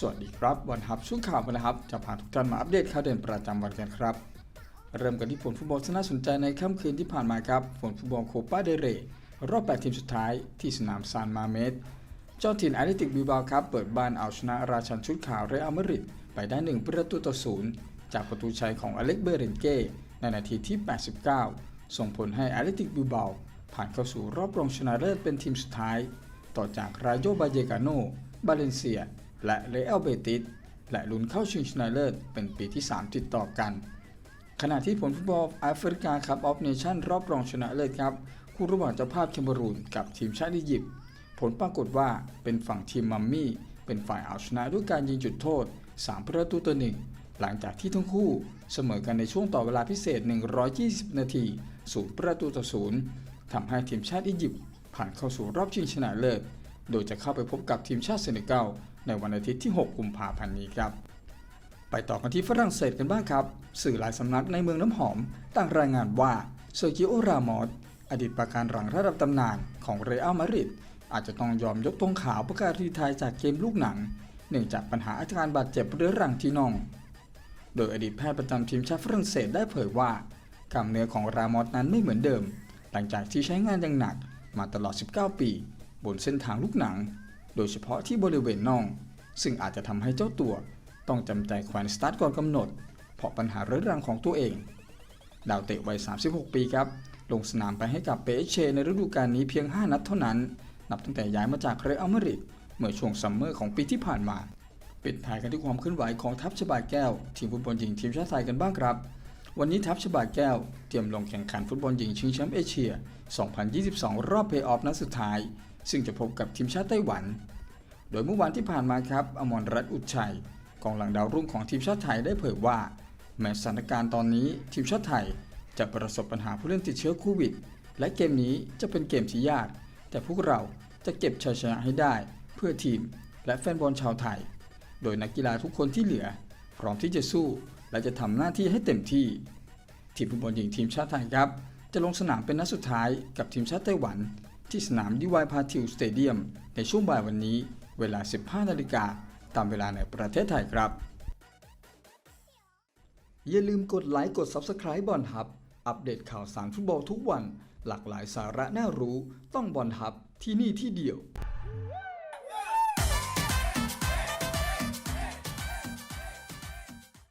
สวัสดีครับ วันฮับช่วงข่าววันนะครับ จะพาทุกท่านมาอัปเดตข่าวเด่นประจำวันกันครับ เริ่มกันที่ผลฟุตบอลที่น่าสนใจในค่ำคืนที่ผ่านมาครับ ผลฟุตบอลโคปาเดเรรอบ 8 ทีมสุดท้ายที่สนามซานมาเมสเจ้าถิ่นแอตเลติกบิบาครับ เปิดบ้านเอาชนะราชันชุดขาวเรอัลมาดริดไปได้ 1 ประตูต่อศูนย์จากประตูชัยของอเล็กเบเรนเก้ในนาทีที่ 89 ส่งผลให้แอตเลติกบิบา ผ่านเข้าสู่รอบรองชนะเลิศเป็นทีมสุดท้าย ต่อจากรายโยบาเยกาโน บาเลนเซีย และเรอัลเบติส และลุ้นเข้าชิงชนะเลิศเป็นปีที่ 3 ติดต่อกัน ขณะที่ผลฟุตบอลแอฟริกาคัพออฟเนชั่นรอบรองชนะเลิศครับ คู่ระหว่างเจ้าภาพแคเมรูนกับทีมชาติอียิปต์ ผลปรากฏว่าเป็นฝั่งทีมมัมมี่ เป็นฝ่ายเอาชนะด้วยการยิงจุดโทษ 3 ประตูต่อหนึ่งหลังจากที่ทั้งคู่เสมอกันในช่วงต่อเวลาพิเศษ 120 นาทีศูนย์ประตูต่อศูนย์ ทำให้ทีมชาติอียิปต์ผ่านเข้าสู่รอบชิงชนะเลิศ โดยจะเข้าไปพบกับทีมชาติเซเนกัลในวันอาทิตย์ที่ 6 กุมภาพันธ์นี้ครับ ไปต่อกันที่ฝรั่งเศสกันบ้างครับ สื่อหลายสำนักในเมืองน้ำหอมต่างรายงานว่าเซอร์กิโอ รามอสอดีตประการหลังระดับตำนานของเรอัลมาดริดอาจจะต้องยอมยกธงขาวประกาศรีทายจากเกมลูกหนัง เนื่องจากปัญหาอาการบาดเจ็บเรื้อรังที่น่อง โดยอดีตแพทย์ประจำทีมชาติฝรั่งเศสได้เผยว่ากล้ามเนื้อของรามอสนั้นไม่เหมือนเดิม หลังจากที่ใช้งานอย่างหนักมาตลอด 19 ปี บนเส้นทางลูกหนัง โดยเฉพาะที่บริเวณน่อง ซึ่งอาจจะทำให้เจ้าตัว ต้องจำใจแขวนสตาร์ทก่อนกำหนด เพราะปัญหาเรื้อรังของตัวเอง ดาวเตะวัย 36 ปีครับ ลงสนามไปให้กับเปเชในฤดูกาลนี้เพียง 5 นัดเท่านั้น นับตั้งแต่ย้ายมาจากเรอัลมาดริดเมื่อช่วงซัมเมอร์ของปีที่ผ่านมาปิดท้ายกันที่ความเคลื่อนไหวของทัพชบาแก้วทีมฟุตบอลหญิงทีมชาติไทยกันบ้างครับ วันนี้ทัพชบาแก้ว เตรียมลงแข่งขันฟุตบอลหญิงชิงแชมป์เอเชีย 2022 รอบเพลย์ออฟนัดสุดท้าย ซึ่งจะพบกับทีมชาติไต้หวัน โดยเมื่อวันที่ผ่านมาครับ อมรรัตน์อุชัย กองหลังดาวรุ่งของทีมชาติไทยได้เผยว่า แม้สถานการณ์ตอนนี้ทีมชาติไทยจะประสบปัญหาผู้เล่นติดเชื้อโควิด และเกมนี้จะเป็นเกมที่ยาก แต่พวกเราจะเก็บชัยชนะให้ได้ เพื่อทีมและแฟนบอลชาวไทย โดยนักกีฬาทุกคนที่เหลือ พร้อมที่จะสู้ และจะทำหน้าที่ให้เต็มที่ ทีมฟุตบอลหญิงทีมชาติไทยครับ จะลงสนามเป็นนัดสุดท้ายกับทีมชาติไต้หวัน ที่สนามดิวายพาทิวสเตเดียมในช่วงบ่ายวันนี้ เวลา 15 นาฬิกาตามเวลาในประเทศไทยครับ อย่าลืมกดไลค์กด Subscribe บอลฮับ อัปเดตข่าวสารฟุตบอลทุกวัน หลากหลายสาระน่ารู้ ต้องบอลฮับที่นี่ที่เดียว